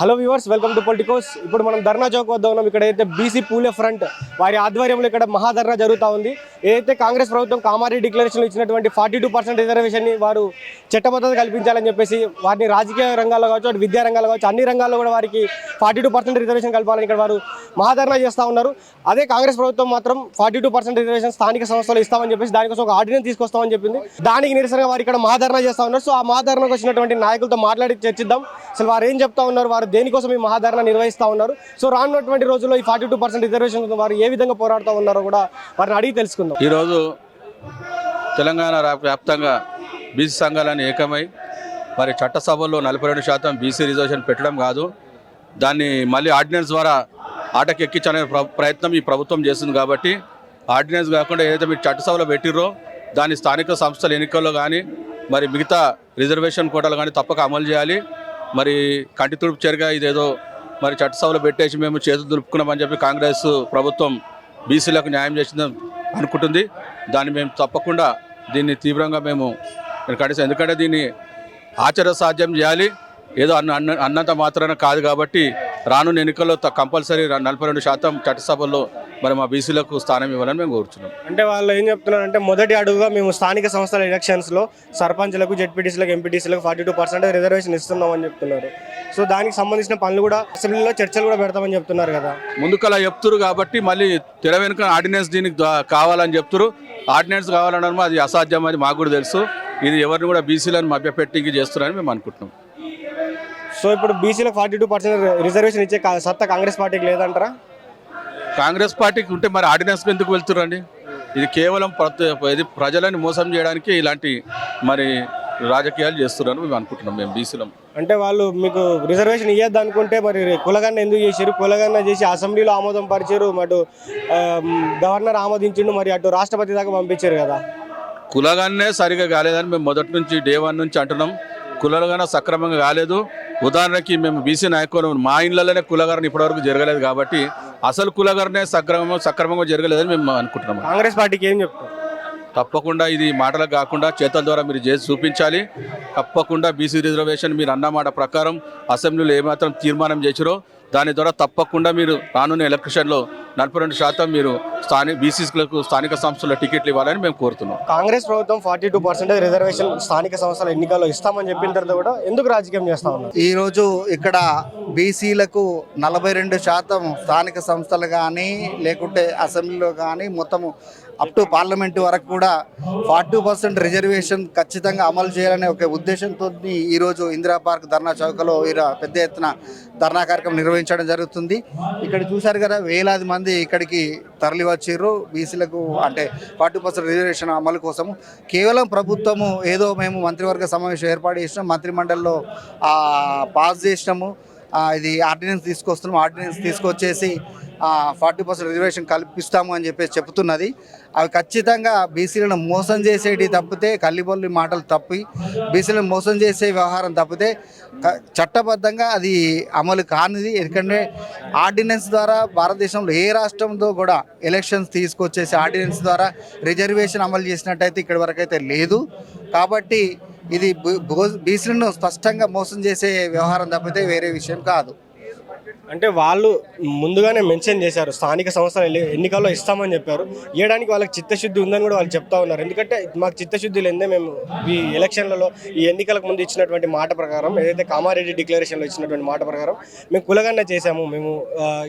Hello viewers welcome to Politicos. ఇప్పుడు మనం ధర్నా చౌక్ వద్ద ఉన్నాం. ఇక్కడ అయితే బీసీ పూలే ఫ్రంట్. వారి ఆధ్వర్యంలో ఇక్కడ మహాధర్నా జరుగుతూ ఉంది. ఏదైతే కాంగ్రెస్ ప్రభుత్వం కామారి డిక్లరేషన్ ఇచ్చినటువంటి ఫార్టీ టూ పర్సెంట్ రిజర్వేషన్ని వారు చట్టబద్ధత కల్పించాలని చెప్పేసి వారిని రాజకీయ రంగాల్లో కావచ్చు అటు విద్యా రంగాల్లో కావచ్చు అన్ని రంగాల్లో కూడా వారికి ఫార్టీ టూ పర్సెంట్ రిజర్వేషన్ కలపాలని ఇక్కడ వారు మహాధర్నా చేస్తూ ఉన్నారు. అదే కాంగ్రెస్ ప్రభుత్వం మాత్రం ఫార్టీ టూ పర్సెంట్ రిజర్వేషన్ స్థానిక సంస్థలు ఇస్తామని చెప్పేసి దానికోసం ఒక ఆర్డినెన్స్ తీసుకొస్తామని చెప్పింది. దానికి నిరసనగా వారు ఇక్కడ మహాధర్నా చేస్తా ఉన్నారు. సో ఆ మహాధర్నాకు వచ్చినటువంటి నాయకులతో మాట్లాడి చర్చిద్దాం. అసలు వారు ఏం చెప్తా ఉన్నారు? వారు దేనికోసం ఈ మహాధారణ నిర్వహిస్తూ ఉన్నారు? సో రానున్నటువంటి రోజుల్లో ఈ ఫార్టీ టూ పర్సెంట్ రిజర్వేషన్ వారు ఏ విధంగా పోరాడుతూ ఉన్నారో కూడా వారిని అడిగి తెలుసుకుందాం. ఈరోజు తెలంగాణ వ్యాప్తంగా బీసీ సంఘాలని ఏకమై మరి చట్టసభల్లో నలభై రెండు శాతం బీసీ రిజర్వేషన్ పెట్టడం కాదు. దాన్ని మళ్ళీ ఆర్డినెన్స్ ద్వారా ఆటకి ఎక్కించనే ప్రయత్నం ఈ ప్రభుత్వం చేస్తుంది కాబట్టి ఆర్డినెన్స్ కాకుండా ఏదైతే మీరు చట్టసభలో పెట్టిర్రో దాన్ని స్థానిక సంస్థల ఎన్నికల్లో కానీ మరి మిగతా రిజర్వేషన్ కోటాలు కానీ తప్పక అమలు చేయాలి. మరి కంటి తుడుపు చర్యగా ఇదేదో మరి చట్టసభలో పెట్టేసి మేము చేతులు దులుపుకున్నామని చెప్పి కాంగ్రెస్ ప్రభుత్వం బీసీలకు న్యాయం చేసిందని అనుకుంటుంది. దాన్ని మేము తప్పకుండా దీన్ని తీవ్రంగా మేము కడిసాం ఎందుకంటే దీన్ని ఆచరణ సాధ్యం చేయాలి. ఏదో అన్న అన్న అన్నంత మాత్రాన కాదు కాబట్టి రానున్న ఎన్నికల్లో త- కంపల్సరీ నలభై రెండు శాతం చట్టసభల్లో మరి మా బీసీలకు స్థానం ఇవ్వాలని మేము కోరుతున్నాం అంటే వాళ్ళు ఏం చెప్తున్నారంటే మొదటి అడుగుగా మేము స్థానిక సంస్థల ఎలక్షన్స్లో సర్పంచ్లకు జెడ్పీటీసీలకు ఎంపీటీసీలకు ఫార్టీ టూ పర్సెంట్ రిజర్వేషన్ ఇస్తున్నామని చెప్తున్నారు. సో దానికి సంబంధించిన పనులు కూడా అసెంబ్లీలో చర్చలు కూడా పెడతామని చెప్తున్నారు కదా. ముందుకలా చెప్తురు కాబట్టి మళ్ళీ తెర వెనుక ఆర్డినెన్స్ దీనికి కావాలని చెప్తురు. ఆర్డినెన్స్ కావాలనడం అది అసాధ్యం అని మాకు కూడా తెలుసు. ఇది ఎవరిని కూడా బీసీలను మభ్యపెట్టి చేస్తున్నారని మేము అనుకుంటున్నాం. సో ఇప్పుడు బీసీలకు ఫార్టీ టూ పర్సెంట్ రిజర్వేషన్ ఇచ్చే సత్తా కాంగ్రెస్ పార్టీకి లేదంటారా? కాంగ్రెస్ పార్టీకి ఉంటే మరి ఆర్డినెన్స్ ఎందుకు వెళ్తురండి ఇది కేవలం ప్రతి ఇది ప్రజలని మోసం చేయడానికి ఇలాంటి మరి రాజకీయాలు చేస్తున్నారని మేము అనుకుంటున్నాం మేము బీసీలం. అంటే వాళ్ళు మీకు రిజర్వేషన్ ఇవ్వద్దు అనుకుంటే మరి కులగన్న ఎందుకు చేశారు? కులగన్న చేసి అసెంబ్లీలో ఆమోదం పరిచారు అటు గవర్నర్ ఆమోదించిండు మరి అటు రాష్ట్రపతి దాకా పంపించారు కదా. కులగానే సరిగా కాలేదని మేము మొదటి నుంచి డే వన్ నుంచి అంటున్నాం. కులగాన సక్రమంగా కాలేదు. ఉదాహరణకి మేము బీసీ నాయకులు మా ఇళ్ళలోనే కులగారణ ఇప్పటివరకు జరగలేదు కాబట్టి అసలు కులగరనే సక్రమం సక్రమంగా జరగలేదని మేము అనుకుంటున్నాం కాంగ్రెస్ పార్టీకి ఏం చెప్తారు? తప్పకుండా ఇది మాటలకు కాకుండా చేతల ద్వారా మీరు చేసి చూపించాలి. తప్పకుండా బీసీ రిజర్వేషన్ మీరు అన్నమాట ప్రకారం అసెంబ్లీలో ఏమాత్రం తీర్మానం చేసిరో దాని ద్వారా తప్పకుండా మీరు రానున్న ఎలక్షన్లో నలభై రెండు శాతం మీరు స్థానిక బీసీలకు స్థానిక సంస్థల టికెట్లు ఇవ్వాలని మేము కోరుతున్నాం. కాంగ్రెస్ ప్రభుత్వం ఫార్టీ టూ పర్సెంటేజ్ రిజర్వేషన్ స్థానిక సంస్థల ఎన్నికల్లో ఇస్తామని చెప్పిన తర్వాత కూడా ఎందుకు రాజకీయం చేస్తా ఉన్నారు? ఈరోజు ఇక్కడ బీసీలకు నలభై రెండు శాతం స్థానిక సంస్థలు కానీ లేకుంటే అసెంబ్లీలో కానీ మొత్తము అప్ టు పార్లమెంట్ వరకు కూడా ఫార్టీ పర్సెంట్ రిజర్వేషన్ ఖచ్చితంగా అమలు చేయాలనే ఒక ఉద్దేశంతో ఈరోజు ఇందిరా పార్క్ ధర్నా చౌకలో ఈర పెద్ద ఎత్తున ధర్నా కార్యక్రమం నిర్వహించడం జరుగుతుంది. ఇక్కడ చూశారు కదా వేలాది మంది ఇక్కడికి తరలి వచ్చిర్రు. బీసీలకు అంటే ఫార్టీ పర్సెంట్ రిజర్వేషన్ అమలు కోసం కేవలం ప్రభుత్వము ఏదో మేము మంత్రివర్గ సమావేశం ఏర్పాటు చేసినాం మంత్రిమండలిలో పాస్ చేసినాము. ఇది ఆర్డినెన్స్ తీసుకొస్తున్నాం. ఆర్డినెన్స్ తీసుకొచ్చేసి ఫార్టీ పర్సెంట్ రిజర్వేషన్ కల్పిస్తాము అని చెప్పేసి చెప్తున్నది. అవి ఖచ్చితంగా బీసీలను మోసం చేసేటి తప్పితే కల్లిబొల్లి మాటలు తప్పి బీసీలను మోసం చేసే వ్యవహారం తప్పితే చట్టబద్ధంగా అది అమలు కానిది. ఎందుకంటే ఆర్డినెన్స్ ద్వారా భారతదేశంలో ఏ రాష్ట్రంతో కూడా ఎలక్షన్స్ తీసుకొచ్చేసి ఆర్డినెన్స్ ద్వారా రిజర్వేషన్ అమలు చేసినట్టయితే ఇక్కడి వరకు అయితే లేదు. కాబట్టి ఇది బీసీలను స్పష్టంగా మోసం చేసే వ్యవహారం తప్పితే వేరే విషయం కాదు. అంటే వాళ్ళు ముందుగానే మెన్షన్ చేశారు స్థానిక సంస్థల ఎన్నికల్లో ఇస్తామని చెప్పారు. ఇవ్వడానికి వాళ్ళకి చిత్తశుద్ధి ఉందని కూడా వాళ్ళు చెప్తా ఉన్నారు. ఎందుకంటే మాకు చిత్తశుద్ధి లేదే మేము ఈ ఎలక్షన్లలో ఈ ఎన్నికలకు ముందు ఇచ్చినటువంటి మాట ప్రకారం ఏదైతే కామారెడ్డి డిక్లరేషన్లో ఇచ్చినటువంటి మాట ప్రకారం మేము కులగన్న చేశాము. మేము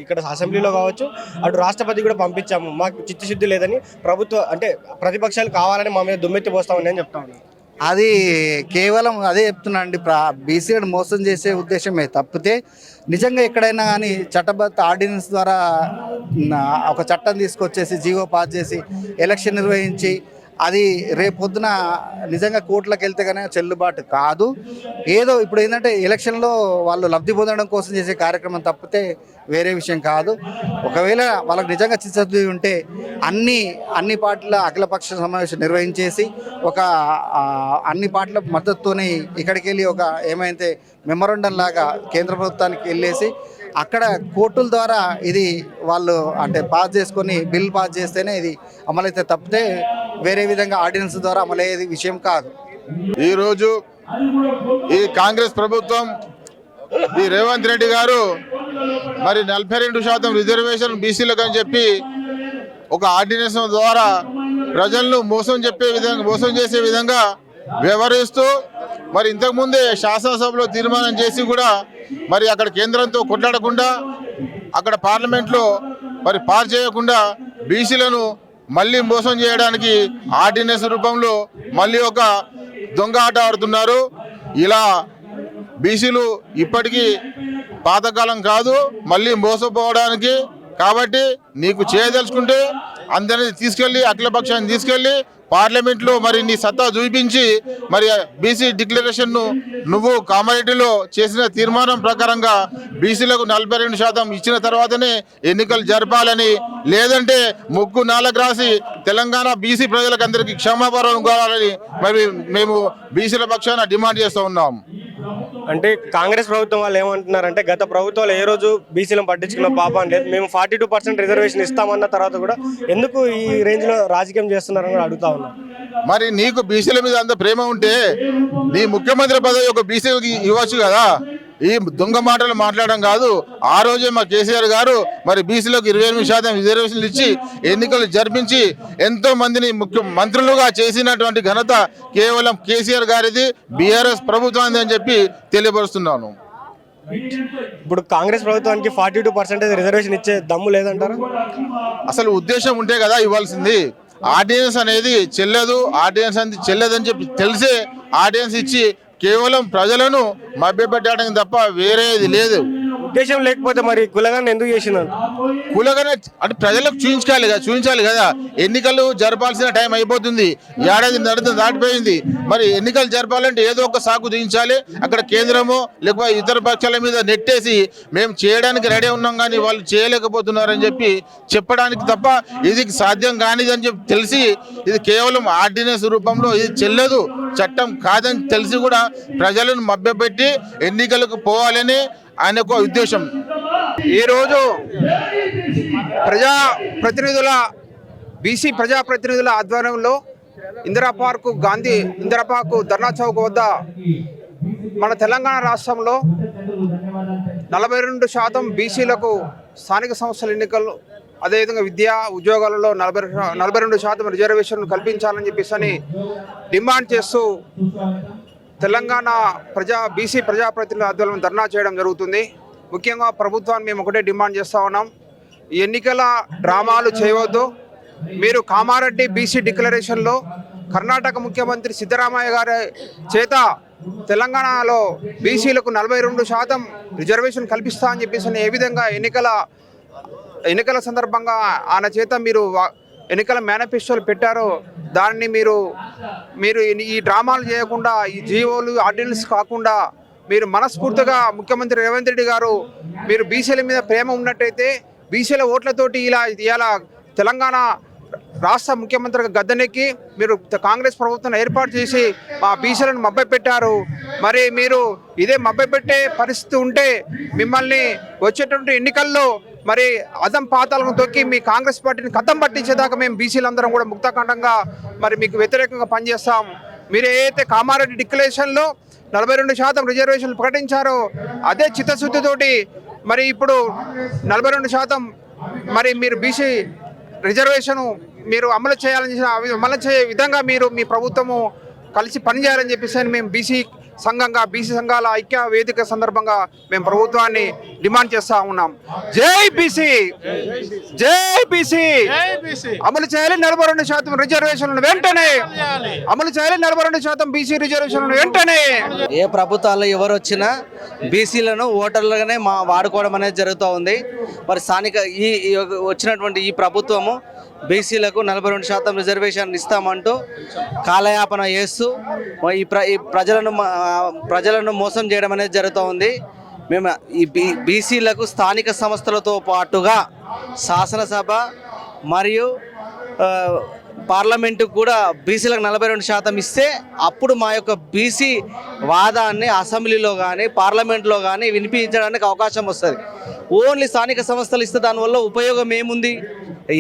ఇక్కడ అసెంబ్లీలో కావచ్చు అటు రాష్ట్రపతి కూడా పంపించాము. మాకు చిత్తశుద్ధి లేదని ప్రభుత్వ అంటే ప్రతిపక్షాలు కావాలని మా మీద దుమ్మెత్తి పోస్తామని అని చెప్తా ఉన్నాను. అది కేవలం అదే చెప్తున్నా అండి బీసీలను మోసం చేసే ఉద్దేశమే తప్పితే నిజంగా ఎక్కడైనా కానీ చట్టబద్ధ ఆర్డినెన్స్ ద్వారా ఒక చట్టం తీసుకొచ్చేసి జీవో పాస్ చేసి ఎలక్షన్ నిర్వహించి అది రేపొద్దున నిజంగా కోర్టులకు వెళ్తే కానీ చెల్లుబాటు కాదు. ఏదో ఇప్పుడు ఏంటంటే ఎలక్షన్లో వాళ్ళు లబ్ధి పొందడం కోసం చేసే కార్యక్రమం తప్పితే వేరే విషయం కాదు. ఒకవేళ వాళ్ళకి నిజంగా చిత్తశుద్ధి ఉంటే అన్ని అన్ని పార్టీల అఖిలపక్ష సమావేశం నిర్వహించేసి ఒక అన్ని పార్టీల మద్దతుతోనే ఇక్కడికి వెళ్ళి ఒక ఏమైతే మెమొరండం లాగా కేంద్ర ప్రభుత్వానికి వెళ్ళేసి అక్కడ కోర్టుల ద్వారా ఇది వాళ్ళు అంటే పాస్ చేసుకొని బిల్ పాస్ చేస్తేనే ఇది అమలైతే తప్పితే వేరే విధంగా ఆర్డినెన్స్ ద్వారా అమలయ్యేది విషయం కాదు. ఈరోజు ఈ కాంగ్రెస్ ప్రభుత్వం ఈ రేవంత్ రెడ్డి గారు మరి నలభై రెండు శాతం రిజర్వేషన్ బీసీలకు అని చెప్పి ఒక ఆర్డినెన్స్ ద్వారా ప్రజలను మోసం చెప్పే విధంగా మోసం చేసే విధంగా వ్యవహరిస్తూ మరి ఇంతకుముందే శాసనసభలో తీర్మానం చేసి కూడా మరి అక్కడ కేంద్రంతో కొట్లాడకుండా అక్కడ పార్లమెంట్లో మరి పార్ చేయకుండా బీసీలను మళ్ళీ మోసం చేయడానికి ఆర్డినెన్స్ రూపంలో మళ్ళీ ఒక దొంగ ఆట ఆడుతున్నారు. ఇలా బీసీలు ఇప్పటికీ పాతకాలం కాదు మళ్ళీ మోసపోవడానికి కాబట్టి నీకు చేయదలుచుకుంటే అందరినీ తీసుకెళ్ళి అఖిలపక్షాన్ని తీసుకెళ్ళి పార్లమెంట్లో మరి నీ సత్తా చూపించి మరి బీసీ డిక్లరేషన్ను నువ్వు కామారెడ్డిలో చేసిన తీర్మానం ప్రకారంగా బీసీలకు నలభై రెండు శాతం ఇచ్చిన తర్వాతనే ఎన్నికలు జరపాలని లేదంటే ముగ్గు నాలుగు రాసి తెలంగాణ బీసీ ప్రజలకు అందరికీ క్షమాపణ కావాలని మరి మేము బీసీల పక్షాన డిమాండ్ చేస్తూ ఉన్నాం. అంటే కాంగ్రెస్ ప్రభుత్వం వాళ్ళు ఏమంటున్నారంటే గత ప్రభుత్వాలు ఏ రోజు బీసీలను పట్టించుకున్న పాపం లేదు. మేము ఫార్టీ టూ పర్సెంట్ రిజర్వేషన్ ఇస్తామన్న తర్వాత కూడా ఎందుకు ఈ రేంజ్లో రాజకీయం చేస్తున్నారని కూడా అడుగుతా ఉన్నాం. మరి నీకు బీసీల మీద అంత ప్రేమ ఉంటే నీ ముఖ్యమంత్రి పదవి ఒక బీసీకి ఇవ్వచ్చు కదా? ఈ దొంగ మాటలు మాట్లాడడం కాదు ఆ రోజే మా కేసీఆర్ గారు మరి బీసీలకు ఇరవై ఎనిమిది శాతం రిజర్వేషన్లు ఇచ్చి ఎన్నికలు జరిపించి ఎంతో మందిని ముఖ్య మంత్రులుగా చేసినటువంటి ఘనత కేవలం కేసీఆర్ గారిది బీఆర్ఎస్ ప్రభుత్వాన్ని అని చెప్పి తెలియపరుస్తున్నాను. ఇప్పుడు కాంగ్రెస్ ప్రభుత్వానికి ఫార్టీ టూ పర్సెంటేజ్ రిజర్వేషన్ ఇచ్చే దమ్ము లేదంటారా? అసలు ఉద్దేశం ఉంటే కదా ఇవ్వాల్సింది. ఆర్డినెన్స్ అనేది చెల్లదు ఆర్డినెన్స్ అనేది చెల్లదని చెప్పి తెలిసే ఆర్డినెన్స్ ఇచ్చి కేవలం ప్రజలను మభ్యపెట్టడానికి తప్ప వేరేది లేదు. ఉద్దేశం లేకపోతే మరి కులగాన్ని ఎందుకు చేసిందంట కులగానే అంటే ప్రజలకు చూపించాలి కదా చూపించాలి కదా. ఎన్నికలు జరపాల్సిన టైం అయిపోతుంది. ఏడాది నడుతుంది దాటిపోయింది. మరి ఎన్నికలు జరపాలంటే ఏదో ఒక సాకు దించాలి అక్కడ కేంద్రము లేకపోతే ఇతర పక్షాల మీద నెట్టేసి మేము చేయడానికి రెడీ ఉన్నాం కానీ వాళ్ళు చేయలేకపోతున్నారని చెప్పి చెప్పడానికి తప్ప ఇది సాధ్యం కానిదని చెప్పి తెలిసి ఇది కేవలం ఆర్డినెన్స్ రూపంలో ఇది చెల్లదు. చట్టం కాదని తెలిసి కూడా ప్రజలను మభ్యపెట్టి ఎన్నికలకు పోవాలని ఆయన యొక్క ఉద్దేశం. ఈరోజు ప్రజా ప్రతినిధుల బీసీ ప్రజాప్రతినిధుల ఆధ్వర్యంలో ఇందిరా పార్కు గాంధీ ఇందిరా పార్కు ధర్నా చౌక్ వద్ద మన తెలంగాణ రాష్ట్రంలో నలభై రెండు శాతం బీసీలకు స్థానిక సంస్థల ఎన్నికలు అదేవిధంగా విద్యా ఉద్యోగాలలో నలభై నలభై రెండు శాతం రిజర్వేషన్ కల్పించాలని చెప్పేసి అని డిమాండ్ చేస్తూ తెలంగాణ ప్రజా బీసీ ప్రజాప్రతినిధుల ఆధ్వర్యంలో ధర్నా చేయడం జరుగుతుంది. ముఖ్యంగా ప్రభుత్వాన్ని మేము ఒకటే డిమాండ్ చేస్తూ ఉన్నాం. ఎన్నికల డ్రామాలు చేయవద్దు. మీరు కామారెడ్డి బీసీ డిక్లరేషన్లో కర్ణాటక ముఖ్యమంత్రి సిద్ధరామయ్య గారి చేత తెలంగాణలో బీసీలకు నలభై రెండు శాతం రిజర్వేషన్ కల్పిస్తా అని చెప్పేసి ఏ విధంగా ఎన్నికల ఎన్నికల సందర్భంగా ఆయన చేత మీరు ఎన్నికల మేనిఫెస్టోలు పెట్టారో దాన్ని మీరు మీరు ఈ- డ్రామాలు చేయకుండా ఈ జీవోలు ఆర్డినెన్స్ కాకుండా మీరు మనస్ఫూర్తిగా ముఖ్యమంత్రి రేవంత్ రెడ్డి గారు మీరు బీసీల మీద ప్రేమ ఉన్నట్టయితే బీసీల ఓట్లతోటి ఇలా ఇలా తెలంగాణ రాష్ట్ర ముఖ్యమంత్రిగా గద్దెనెక్కి మీరు కాంగ్రెస్ ప్రభుత్వం ఏర్పాటు చేసి మా బీసీలను పెట్టారు. మరి మీరు ఇదే మభ్యపెట్టే పరిస్థితి ఉంటే మిమ్మల్ని వచ్చేటువంటి ఎన్నికల్లో మరి అదం పాతాలను తొక్కి మీ కాంగ్రెస్ పార్టీని కథం పట్టించేదాకా మేము బీసీలందరం కూడా ముక్తాఖండంగా మరి మీకు వ్యతిరేకంగా పనిచేస్తాం. మీరు ఏదైతే కామారెడ్డి డిక్లరేషన్లో నలభై రెండు శాతం రిజర్వేషన్లు ప్రకటించారో అదే చిత్తశుద్ధితోటి మరి ఇప్పుడు నలభై రెండు శాతం మరి మీరు బీసీ రిజర్వేషన్ మీరు అమలు చేయాలని అమలు చేసే విధంగా మీరు మీ ప్రభుత్వము కలిసి పనిచేయాలని చెప్పేసి అని మేము బీసీ సంఘంగా బీసీ సంఘాల ఐక్య వేదిక సందర్భంగా మేము ప్రభుత్వాన్ని డిమాండ్ చేస్తా ఉన్నాం. జై బీసీ! జై బీసీ! అమలు చేయాలి నలభై రెండు శాతం రిజర్వేషన్లను వెంటనే. అమలు చేయాలి నలభై రెండు శాతం బీసీ రిజర్వేషన్లను వెంటనే. ఏ ప్రభుత్వాలు ఎవరు వచ్చినా బీసీలను ఓటర్లుగానే మా వాడుకోవడం అనేది జరుగుతూ ఉంది. మరి స్థానిక ఈ ఈ వచ్చినటువంటి ఈ ప్రభుత్వము బీసీలకు నలభై రెండు శాతం రిజర్వేషన్ ఇస్తామంటూ కాలయాపన చేస్తూ ఈ ప్ర ఈ ప్రజలను మ- ప్రజలను మోసం చేయడం అనేది జరుగుతూ ఉంది. మేము ఈ బీ బీసీలకు స్థానిక సంస్థలతో పాటుగా శాసనసభ మరియు పార్లమెంటు కూడా బీసీలకు నలభై రెండు శాతం ఇస్తే అప్పుడు మా యొక్క బీసీ వాదాన్ని అసెంబ్లీలో కానీ పార్లమెంట్లో కానీ వినిపించడానికి అవకాశం వస్తుంది. ఓన్లీ స్థానిక సంస్థలు ఇస్తే దానివల్ల ఉపయోగం ఏముంది?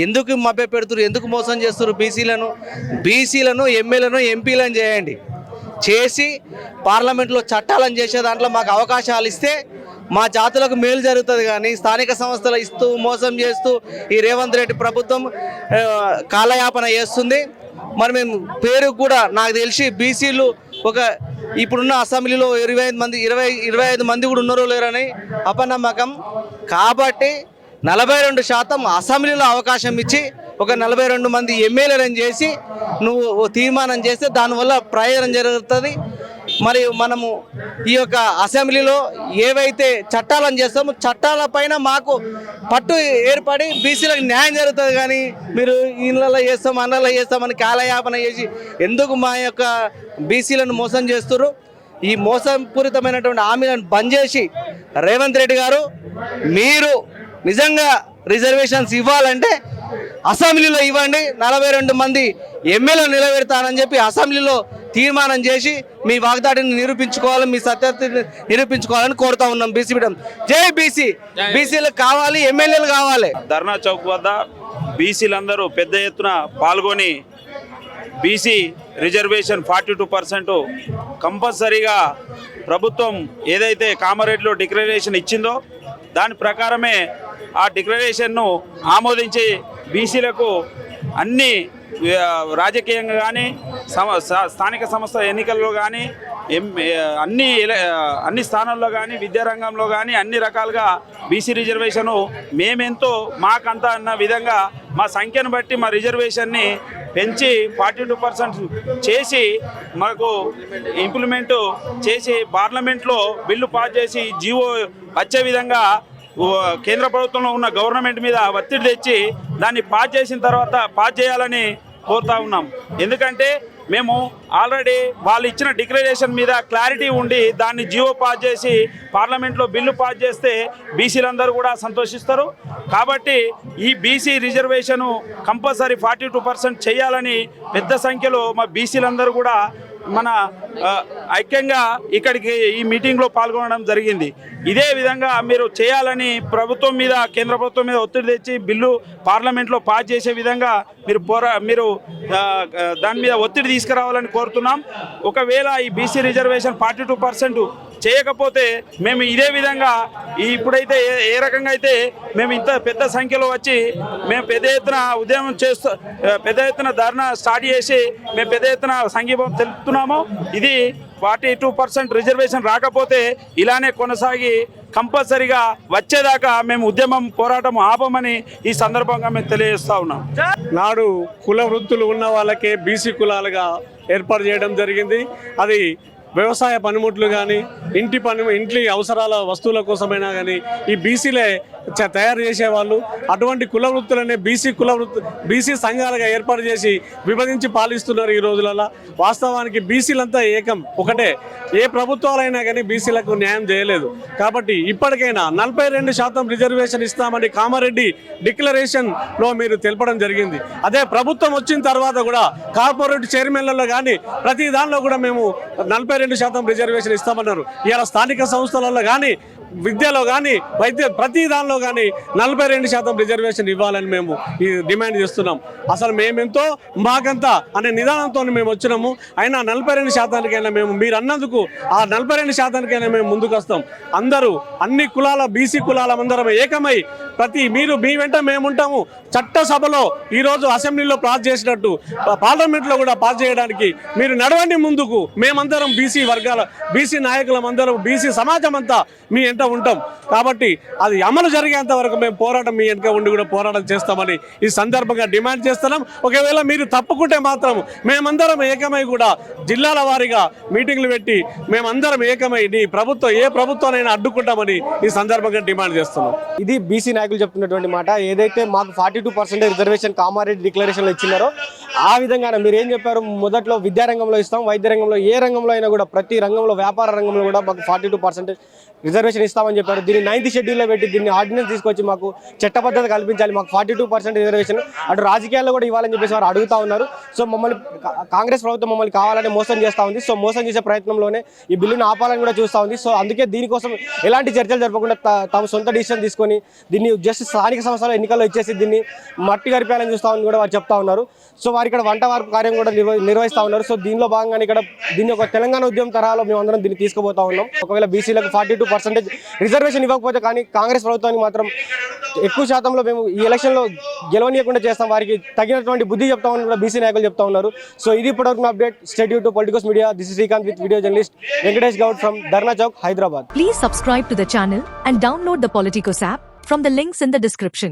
ఎందుకు మభ్య పెడుతున్నారు ఎందుకు మోసం చేస్తున్నారు బీసీలను? బీసీలను ఎమ్మెల్యేలను ఎంపీలను చేయండి. చేసి పార్లమెంట్లో చట్టాలను చేసే దాంట్లో మాకు అవకాశాలు ఇస్తే మా జాతులకు మేలు జరుగుతుంది కానీ స్థానిక సంస్థలు ఇస్తూ మోసం చేస్తూ ఈ రేవంత్ రెడ్డి ప్రభుత్వం కాలయాపన చేస్తుంది. మరి మేము పేరు కూడా నాకు తెలిసి బీసీలు ఒక ఇప్పుడున్న అసెంబ్లీలో ఇరవై ఐదు మంది ఇరవై ఇరవై ఐదు మంది కూడా ఉన్నారో లేరని అపనమ్మకం. కాబట్టి నలభై రెండు శాతం అసెంబ్లీలో అవకాశం ఇచ్చి ఒక నలభై రెండు మంది ఎమ్మెల్యేలను చేసి నువ్వు ఓ తీర్మానం చేస్తే దానివల్ల ప్రయోజనం జరుగుతుంది. మరియు మనము ఈ యొక్క అసెంబ్లీలో ఏవైతే చట్టాలను చేస్తామో చట్టాల పైన మాకు పట్టు ఏర్పడి బీసీలకు న్యాయం జరుగుతుంది కానీ మీరు ఇళ్ళలో చేస్తాం అన్నలో చేస్తామని కాలయాపన చేసి ఎందుకు మా యొక్క బీసీలను మోసం చేస్తున్నారు ఈ మోసపూరితమైనటువంటి హామీలను బంద్ చేసి రేవంత్ రెడ్డి గారు మీరు నిజంగా రిజర్వేషన్స్ ఇవ్వాలంటే అసెంబ్లీలో ఇవ్వండి. నలభై రెండు మంది ఎమ్మెల్యే నిలబెడతానని చెప్పి అసెంబ్లీలో తీర్మానం చేసి మీ వాగ్దాటిని నిరూపించుకోవాలి మీ సత్యతని నిరూపించుకోవాలని కోరుతా ఉన్నాం బీసీ బిడ్డ జై బీసీ. బీసీలకు కావాలి ఎమ్మెల్యేలు కావాలి. ధర్నా చౌక్ వద్ద బీసీలందరూ పెద్ద ఎత్తున పాల్గొని BC reservation forty two percent కంపల్సరీగా ప్రభుత్వం ఏదైతే కామారెడ్డిలో డిక్లరేషన్ ఇచ్చిందో దాని ప్రకారమే ఆ డిక్లరేషన్ను ఆమోదించి బీసీలకు అన్ని రాజకీయంగా కానీ స్థానిక సంస్థ ఎన్నికల్లో కానీ ఎం అన్ని ఎల- అన్ని స్థానాల్లో కానీ విద్యారంగంలో కానీ అన్ని రకాలుగా బీసీ రిజర్వేషను మేమెంతో మాకంత అన్న విధంగా మా సంఖ్యను బట్టి మా రిజర్వేషన్ని పెంచి ఫార్టీ టూ పర్సెంట్ చేసి మనకు ఇంప్లిమెంట్ చేసి పార్లమెంట్లో బిల్లు పాస్ చేసి జీవో వచ్చే విధంగా కేంద్ర ప్రభుత్వంలో ఉన్న గవర్నమెంట్ మీద ఒత్తిడి తెచ్చి దాన్ని పాస్ చేసిన తర్వాత పాస్ చేయాలని కోరుతా ఉన్నాం. ఎందుకంటే మేము ఆల్రెడీ వాళ్ళు ఇచ్చిన డిక్లరేషన్ మీద క్లారిటీ ఉండి దాన్ని జియో పాస్ చేసి పార్లమెంట్లో బిల్లు పాస్ చేస్తే బీసీలందరూ కూడా సంతోషిస్తారు. కాబట్టి ఈ BC reservation compulsory forty two percent చేయాలని పెద్ద సంఖ్యలో మా బీసీలందరూ కూడా మన ఐక్యంగా ఇక్కడికి ఈ మీటింగ్లో పాల్గొనడం జరిగింది. ఇదే విధంగా మీరు చేయాలని ప్రభుత్వం మీద కేంద్ర ప్రభుత్వం మీద ఒత్తిడి తెచ్చి బిల్లు పార్లమెంట్లో పాస్ చేసే విధంగా మీరు పోరా మీరు దాని మీద ఒత్తిడి తీసుకురావాలని కోరుతున్నాం. ఒకవేళ ఈ బీసీ రిజర్వేషన్ ఫార్టీ టూ చేయకపోతే మేము ఇదే విధంగా ఇప్పుడైతే ఏ రకంగా అయితే మేము ఇంత పెద్ద సంఖ్యలో వచ్చి మేము పెద్ద ఎత్తున ఉద్యమం చేస్తూ పెద్ద ఎత్తున ధర్నా స్టార్ట్ చేసి మేము పెద్ద ఎత్తున సంఘీభం తెలుపుతున్నాము. ఇది ఫార్టీ టూ పర్సెంట్ రిజర్వేషన్ రాకపోతే ఇలానే కొనసాగి కంపల్సరిగా వచ్చేదాకా మేము ఉద్యమం పోరాటం ఆపమని ఈ సందర్భంగా మేము తెలియజేస్తా ఉన్నాం. నాడు కుల వృత్తులు ఉన్న వాళ్ళకే బీసీ కులాలుగా ఏర్పాటు చేయడం జరిగింది. అది వ్యవసాయ పనిముట్లు కానీ ఇంటి పని ఇంటి అవసరాల వస్తువుల కోసమైనా కానీ ఈ బీసీలే తయారు చేసేవాళ్ళు. అటువంటి కుల వృత్తులనే బీసీ కుల వృత్తు బీసీ సంఘాలుగా ఏర్పాటు చేసి విభజించి పాలిస్తున్నారు ఈ రోజులలో వాస్తవానికి బీసీలంతా ఏకం ఒకటే. ఏ ప్రభుత్వాలైనా కానీ బీసీలకు న్యాయం చేయలేదు. కాబట్టి ఇప్పటికైనా నలభై రెండు శాతం రిజర్వేషన్ ఇస్తామని కామారెడ్డి డిక్లరేషన్లో మీరు తెలపడం జరిగింది. అదే ప్రభుత్వం వచ్చిన తర్వాత కూడా కార్పొరేట్ చైర్మన్లలో కానీ ప్రతి దానిలో కూడా మేము నలభై రెండు శాతం రిజర్వేషన్ ఇస్తామన్నారు. ఇవాళ స్థానిక సంస్థలలో కానీ విద్యలో కానీ వైద్య ప్రతి దానిలో కానీ నలభై రెండు శాతం రిజర్వేషన్ ఇవ్వాలని మేము ఈ డిమాండ్ చేస్తున్నాం. అసలు మేమెంతో మాకంతా అనే నిదానంతో మేము వచ్చినాము. అయినా నలభై రెండు శాతానికైనా మేము మీరు అన్నందుకు ఆ నలభై రెండు శాతానికైనా మేము ముందుకు వస్తాం. అందరూ అన్ని కులాల బీసీ కులాల అందరం ఏకమై ప్రతి మీరు మీ వెంట మేముంటాము చట్టసభలో ఈరోజు అసెంబ్లీలో పాస్ చేసినట్టు పార్లమెంట్లో కూడా పాస్ చేయడానికి మీరు నడవండి ముందుకు. మేమందరం బీసీ వర్గాల బీసీ నాయకులం అందరం బీసీ సమాజం అంతా మీ వెంట ఉంటాం. కాబట్టి అది అమలు జరిగేంత వరకు మేము పోరాటం మీ వెనుక ఉండి కూడా పోరాటం చేస్తామని ఈ సందర్భంగా డిమాండ్ చేస్తున్నాం. ఒకవేళ మీరు తప్పుకుంటే మాత్రం మేమందరం ఏకమై కూడా జిల్లాల వారీగా మీటింగ్లు పెట్టి మేమందరం ఏకమై నీ ప్రభుత్వం ఏ ప్రభుత్వానైనా అడ్డుకుంటామని ఈ సందర్భంగా డిమాండ్ చేస్తున్నాం. ఇది బీసీ నాయకులు చెప్తున్నటువంటి మాట. ఏదైతే మాకు forty two percent reservation Kamareddy డిక్లరేషన్లో ఇచ్చినారో ఆ విధంగానే మీరు ఏం చెప్పారు? మొదట్లో విద్యారంగంలో ఇస్తాం వైద్య రంగంలో ఏ రంగంలో అయినా కూడా ప్రతి రంగంలో వ్యాపార రంగంలో కూడా మాకు ఫార్టీ టూ పర్సెంట్ రిజర్వేషన్ ఇస్తామని చెప్పారు. దీన్ని నైన్త్ షెడ్యూల్లో పెట్టి దీన్ని ఆర్డినెన్స్ తీసుకొచ్చి మాకు చట్టబద్ధత కల్పించాలి. మాకు ఫార్టీ టూ పర్సెంట్ రిజర్వేషన్ అటు రాజకీయాల్లో కూడా ఇవ్వాలని చెప్పేసి వారు అడుగుతా ఉన్నారు. సో మమ్మల్ని కా- కాంగ్రెస్ ప్రభుత్వం మమ్మల్ని కావాలని మోసం చేస్తూ ఉంది. సో మోసం చేసే ప్రయత్నంలోనే ఈ బిల్లును ఆపాలని కూడా చూస్తూ ఉంది. సో అందుకే దీనికోసం ఎలాంటి చర్చలు జరపకుండా త- తమ సొంత డిసిషన్ తీసుకొని దీన్ని జస్ట్ స్థానిక సంస్థల ఎన్నికల్లో ఇచ్చేసి దీన్ని మట్టి గరిపేయాలని చూస్తామని కూడా వారు చెప్తా ఉన్నారు. సో వారు ఇక్కడ వంట వార్పు కార్యం కూడా నిర్వహిస్తూ ఉన్నారు. సో దీనిలో భాగంగానే ఇక్కడ దీన్ని ఒక తెలంగాణ ఉద్యమం తరహాలో మేము అందరం దీన్ని తీసుకుపోతా ఉన్నాం. ఒకవేళ బీసీలకు ఫార్టీ టూ పర్సెంటేజ్ రిజర్వేషన్ ఇవ్వకపోతే కానీ కాంగ్రెస్ ప్రభుత్వానికి మాత్రం ఎక్కువ శాతంలో మేము ఈ ఎలక్షన్లో గెలవనీయకుండా చేస్తాం. వారికి తగినటువంటి బుద్ధి చెప్తామని కూడా బీసీ నాయకులు చెప్తా ఉన్నారు. సో ఇది ఇప్పటివరకు update. State to politicals media this is Srikanth with video journalist Venkatesh Goud from Dharna Chowk Hyderabad please subscribe to the channel and download the Politicos app from the links in the description